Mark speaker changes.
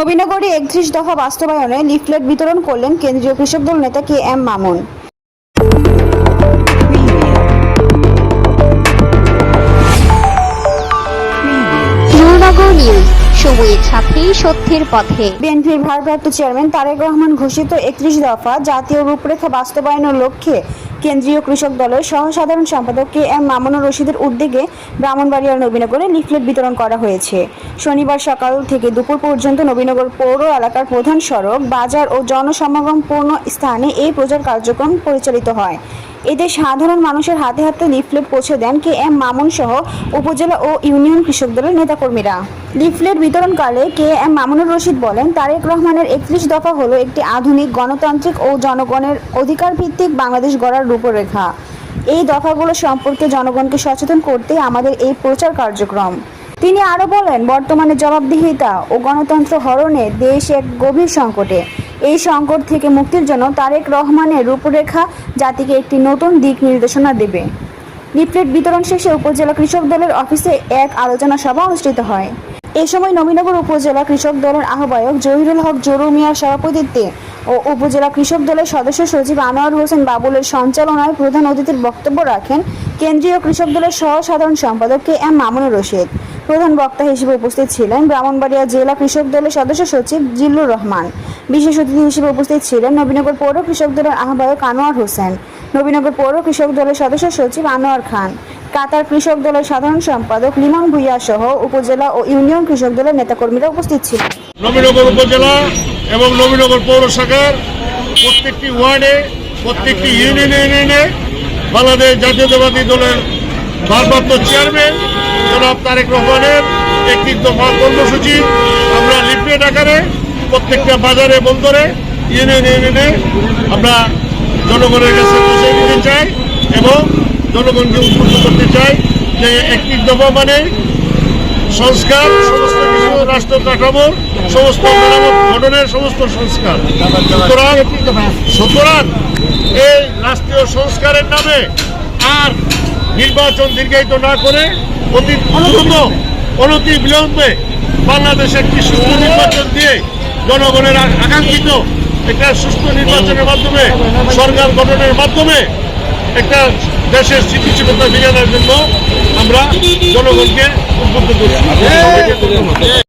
Speaker 1: নবীনগরে একত্রিশ দফা বাস্তবায়নে লিফলেট বিতরণ করলেন কেন্দ্রীয় কৃষক দল নেতা K M Mamun.
Speaker 2: Nurnagar news সময়ের সাথে সত্যের পথে।
Speaker 1: বিএনপির ভারপ্রাপ্ত চেয়ারম্যান তারেক রহমান ঘোষিত একত্রিশ দফা জাতীয় রূপরেখা বাস্তবায়নের লক্ষ্যে কেন্দ্রীয় কৃষক দলের সহসাধারণ সম্পাদক কে এম মামুনুর রশিদের উদ্যোগে ব্রাহ্মণবাড়িয়ার নবীনগরে লিফলেট বিতরণ করা হয়েছে। শনিবার সকাল থেকে দুপুর পর্যন্ত নবীনগর পৌর এলাকার প্রধান সড়ক, বাজার ও জনসমাগমপূর্ণ স্থানে এই প্রচার কার্যক্রম পরিচালিত হয়। এতে সাধারণ মানুষের হাতে হাতে লিফলেট পৌঁছে দেন কে এম মামুন সহ উপজেলা ও ইউনিয়ন কৃষক দলের নেতাকর্মীরা। লিফলেট বিতরণকালে কে এম মামুনুর রশিদ বলেন, তারেক রহমানের একত্রিশ দফা হলো একটি আধুনিক গণতান্ত্রিক ও জনগণের অধিকার ভিত্তিক বাংলাদেশ গড়ার রূপরেখা। এই দফাগুলো সম্পর্কে জনগণকে সচেতন করতে আমাদের এই প্রচার কার্যক্রম। তিনি আরও বলেন, বর্তমানে জবাবদিহিতা ও গণতন্ত্র হরণে দেশ এক গভীর সংকটে। এই সংকট থেকে মুক্তির জন্য তারেক রহমানের রূপরেখা জাতিকে একটি নতুন দিক নির্দেশনা দেবে। লিফলেট বিতরণ শেষে উপজেলা কৃষক দলের অফিসে এক আলোচনা সভা অনুষ্ঠিত হয়। এ সময় নবীনগর উপজেলা কৃষক দলের আহ্বায়ক জহিরুল হক, জরু মিয়ার সভাপতিত্বে ও উপজেলা কৃষক দলের সদস্য সচিব আনোয়ার হোসেন বাবুলের সঞ্চালনায় প্রধান অতিথির বক্তব্য রাখেন কেন্দ্রীয় কৃষক দলের সহ সাধারণ সম্পাদক কে এম মামুনুর রশিদ। প্রধান বক্তা হিসেবে উপস্থিত ছিলেন ব্রাহ্মণবাড়িয়া জেলা কৃষক দলের সদস্য সচিব জিল্লুর রহমান। বিশেষ অতিথি হিসেবে উপস্থিত ছিলেন নবীনগর পৌর কৃষক দলের আহ্বায়ক আনোয়ার হোসেন। নবীনগর পৌর কৃষক দলের সদস্য সচিব আনোয়ার খান। কাতার কৃষক দলের সাধারণ সম্পাদক লিমন ভুইয়া সহ উপজেলা ও ইউনিয়ন কৃষক দলের নেতাকর্মীরা উপস্থিত ছিলেন।
Speaker 3: নবীনগর উপজেলা এবং নবীনগর পৌর শাখার প্রত্যেকটি ওয়ার্ডে, প্রত্যেকটি ইউনিয়নে ইউনিয়নে বাংলাদেশ জাতীয়তাবাদী দলের ভারপ্রাপ্ত চেয়ারম্যান জনাব তারেক রহমানের একটি দফা কর্মসূচি আমরা লিফলেট আকারে প্রত্যেকটা বাজারে, বন্দরে, ইউনিয়ন, ইউনিয়নে আমরা জনগণের কাছে পৌঁছে দিতে চাই এবং জনগণকে উদ্বুদ্ধ করতে চাই যে একটি দফা মানে সংস্কার, সমস্ত কিছু, রাষ্ট্র কাঠামো, সমস্ত মেরামত গঠনের সমস্ত সংস্কার। সুতরাং সুতরাং এই রাষ্ট্রীয় সংস্কারের নামে আর নির্বাচন দীর্ঘায়িত না করে অতি দ্রুত, অনতি বিলম্বে বাংলাদেশে একটি সুস্থ নির্বাচন দিয়ে জনগণের আকাঙ্ক্ষিত একটা সুস্থ নির্বাচনের মাধ্যমে, সরকার গঠনের মাধ্যমে একটা দেশের স্থিতিশীলতা ফিরিয়ে আনার জন্য আমরা জনগণকে উদ্বুদ্ধ করছি।